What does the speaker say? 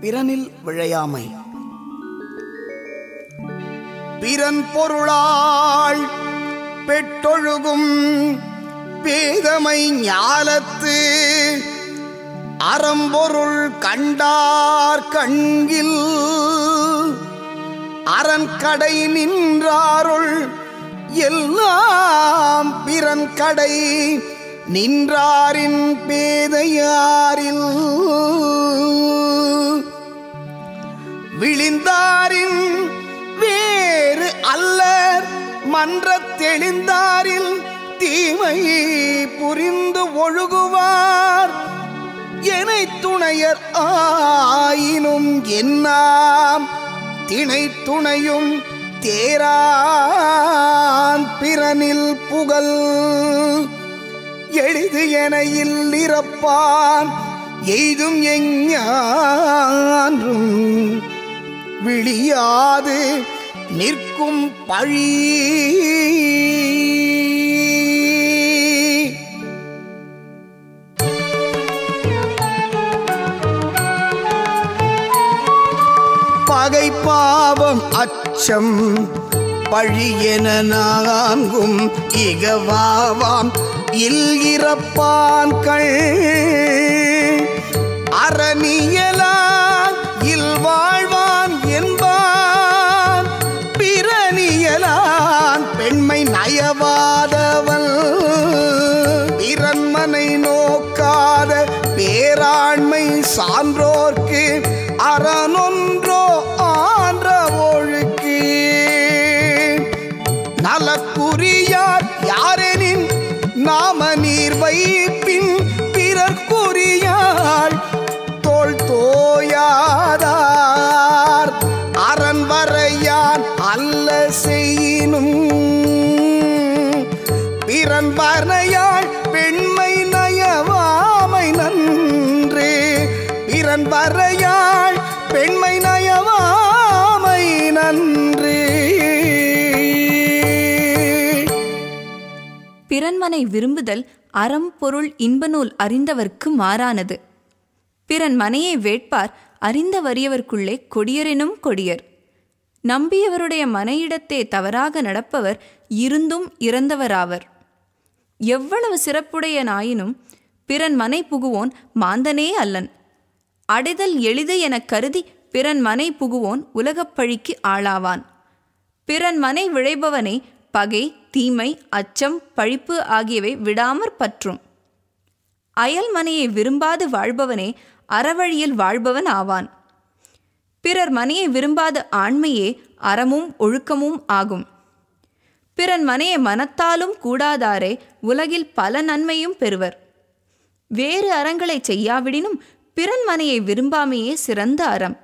பிறனில் விழையாமை. பிறன் பொருளாள் பெற்றொழுகும் பேதமை ஞாலத்து அறம்பொருள் கண்டார் கண்கில் அரண்கடை நின்றாருள் எல்லாம் பிறன் கடை நின்றாரின் பேதையாரில். விழிந்தாரின் வேறு அல்லர். மன்ற தெளிந்தாரில் தீமை புரிந்து ஒழுகுவார். என துணையர் ஆயினும் என்னாம். திணை துணையும் தேரான் பிறனில் புகழ். எளிது என இல்லிறப்பான் எய்தும் எஞ்ஞான்றும் விழியாது நிற்கும் பழி. பகை பாவம் அச்சம் பழியென நான்கும் இகவாவாம். இல் இறப்பான்கள் அறனொன்றோ ஆன்ற ஒழுக்கு. நலக்குரியார் யாரெனின் நாம நீர் வைப்பின் பிறர்க்குரியாள் தோல் தோயாதார். அரண் வரையான் அல்ல செய்யினும். பிறன் வரையாள் பெண்மை நயவாமை நன்று. பிறன் வரையாள் பெண்மை நயவாமை நன்றி. பிறன்மனை விரும்புதல் அறம் பொருள் இன்பநூல் அறிந்தவர்க்கு மாறானது. பிறன் மனையை வேட்பார் அறிந்த வறியவர்க்குள்ளே கொடியரெனும் கொடியர். நம்பியவருடைய மனையிடத்தே தவறாக நடப்பவர் இருந்தும் இறந்தவராவர். எவ்வளவு சிறப்புடையனாயினும் பிறன் மனை புகுவோன் மாந்தனே அல்லன். அடைதல் எளிது எனக் கருதி பிறன் மனை புகுவோன் உலகப்பழிக்கு ஆளாவான். பிறன் மனை விழைபவனை பகை தீமை அச்சம் பழிப்பு ஆகியவை விடாமற் பற்றும். அயல் மனையை விரும்பாது வாழ்பவனே அறவழியில் வாழ்பவன் ஆவான். பிறர் மனையை விரும்பாத ஆண்மையே அறமும் ஒழுக்கமும் ஆகும். பிறன் மனையை மனத்தாலும் கூடாதாரே உலகில் பல நன்மையும் பெறுவர். வேறு அறங்களைச் செய்யாவிடினும் பிறன் மனையை விரும்பாமையே சிறந்த அறம்.